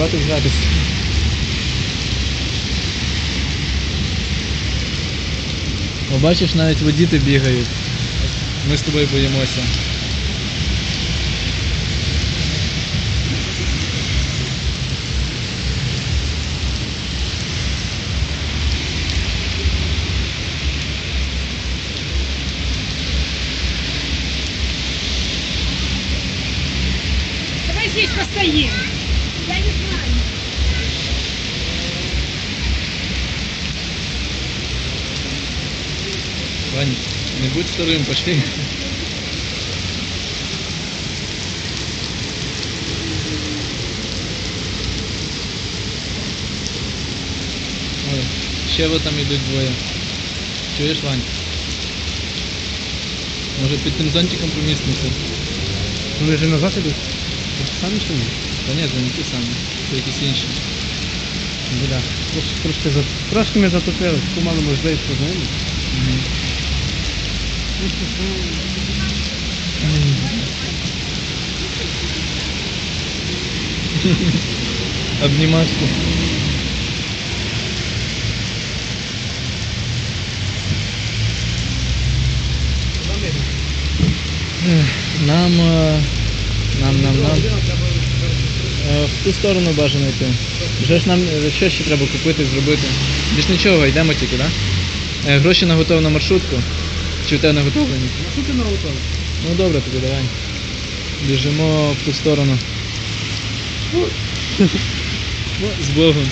Ваня, йдемо потрохи. Хватить гратися. О, бачиш, навіть водіти бігають. Ми з тобою боїмося. Давай здесь постоим. Вторым, пошли. Ой, ще ви там йдуть двоє. Чуєш, Вань? Може під тим зонтиком помістимося? Вони вже назад ідуть? Самі чи ні? Та ні, це не ті самі, це якісь інші. Бля. Трошки, трошки, трошки ми затопили, помалу можливість познайомі. Мгм. Обнимашки. Ех, Нам, нам, нам, нам. Е, В ту сторону бажано йти. Вже ж нам що ще треба купити, зробити. Більш нічого, йдемо тільки, так? Да? Е, Гроші наготовлені на маршрутку. Чи в тебе наготовлені? Що ти наготовив? Ну добре тоді давай. Біжимо в ту сторону. Ну, з Богом.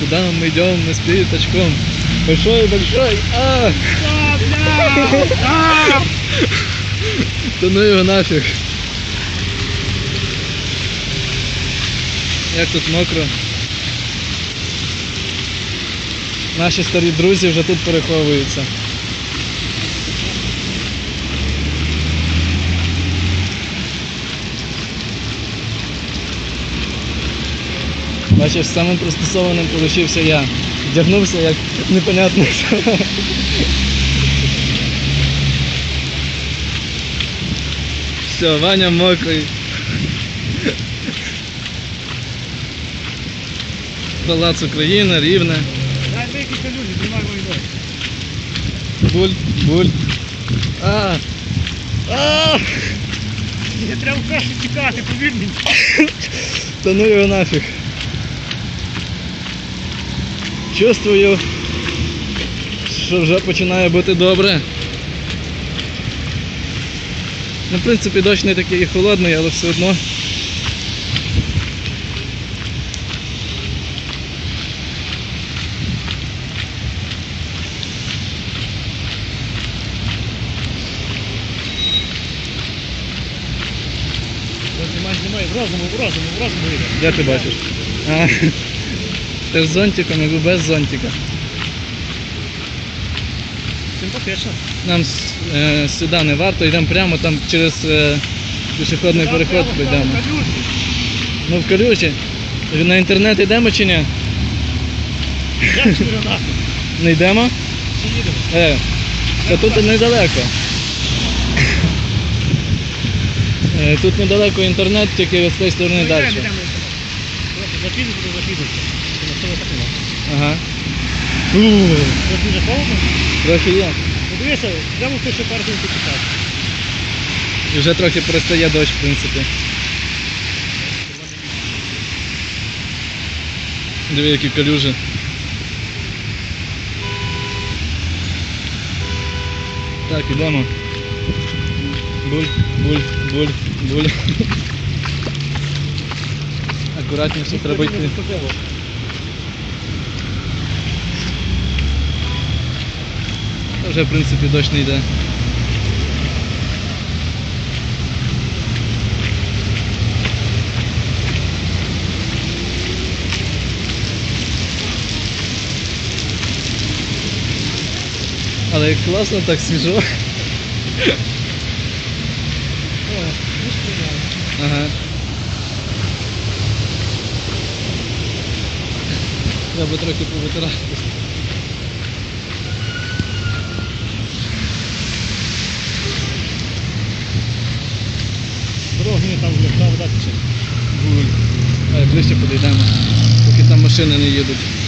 Куда мы идем? Мы с пятачком. Большой, большой. А! Да ну його нафіг. Як тут мокро. Наші старі друзі вже тут переховуються. Бачиш, самим пристосованим получився я. Вдягнувся як непонятно. Все, Ваня мокрий. Палац Україна, рівне. Деякі калюжі, мою ногу. Буль, буль. А! А! Не треба в кашу тікати, повір мені. Та ну його нафіг. Чувствую, що вже починає бути добре. Ну, в принципі, дощ не такий і холодний, але все одно. Знімай, знімай, в розуму, в розуму, в розуму йде. Де ти бачиш? А, ти з зонтиком або без зонтика. Симпатично. Нам е, сюди не варто, йдемо прямо там через е, пішохідний переход пройдемо. Ну в Калюжі. На інтернет йдемо чи ні? Як? Не йдемо? Чи їдемо? Е, та тут недалеко. Е, Тут недалеко інтернет, тільки з тієї сторони далі. Запіду, буду запіду. На себе. Ага. Це дуже холодно. Трохи є. Ну дивися, йдемо те, що першим почитати. І вже трохи перестає дощ, в принципі. Диви, які калюжі. Так, ідемо. Буль, буль, буль, буль. Акуратніше треба йти. Вже в принципі дощ не йде. Але як класно, так свіжо. Ага. Треба трохи повитирати. Дороги там влягав, так чи? Ближче подійдемо, поки там машини не їдуть.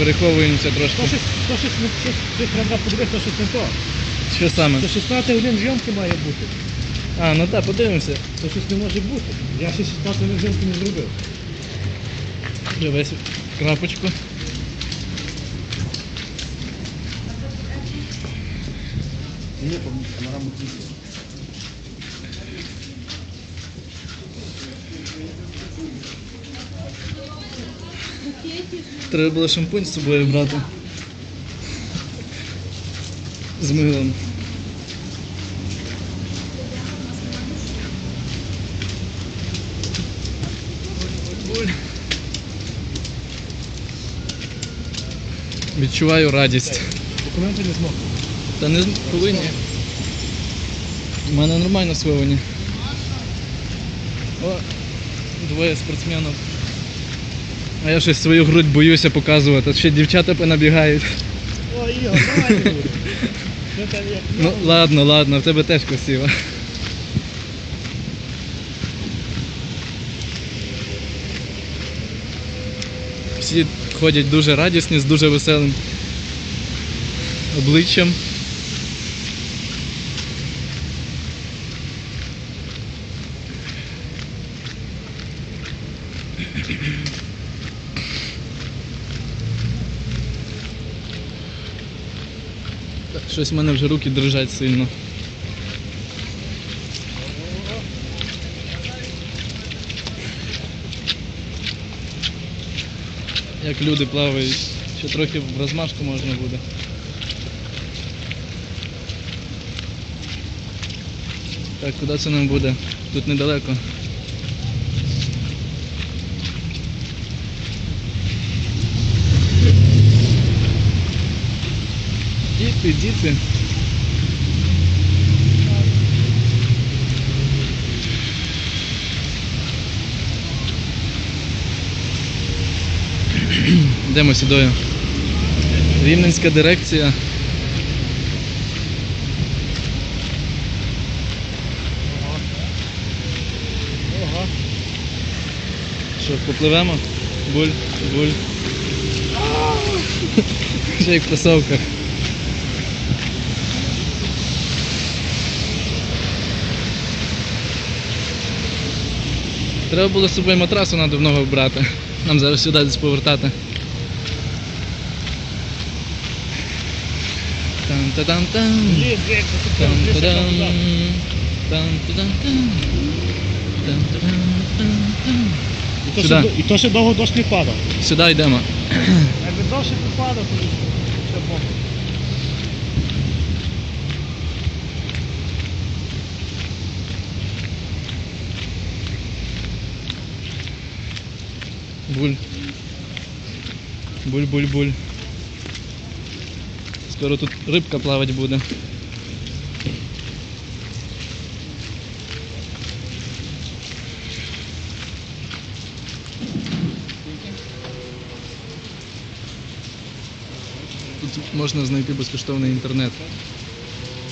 Переховуємося трошки. То щось, то щось, не- щось, щось треба подивитися, то щось не то. Що саме? То 16 годин зйомки має бути. А, ну так, подивимося. То щось не може бути. Я ще 16 годин зйомки не зробив. Дивись крапочку. Ні, панораму тільки. Треба було шампунь з собою брати. З милом. Відчуваю радість. Документи не змог. Та не повинні. У мене нормально сховані. О, двоє спортсменів. А я щось свою грудь боюся показувати. Ще дівчата понабігають. Ой, Ігор, давай? Ну ладно, ладно, в тебе теж красиво. Всі ходять дуже радісні, з дуже веселим обличчям. Щось в мене вже руки дрижать сильно. Як люди плавають, ще трохи в розмашку можна буде. Так, куди це нам буде? Тут недалеко. Діти, діти. Йдемо сюди. Рівненська дирекція. Що, попливемо? Буль, буль. Ще як в кросовках. Треба було з собою матрасу надувного брати. Нам зараз сюди десь повертати. Там-та-дам-там. Блін, як це Там-та-дам. там. Там-та-дам-там. Там-та-дам-там-там. І то, Сюди. ще, і то ще довго дощ не падав. Сюди йдемо. Якби дощ не падав, то ще бомба. Буль. Буль, буль, буль. Скоро тут рибка плавати буде. Тут можна знайти безкоштовний інтернет.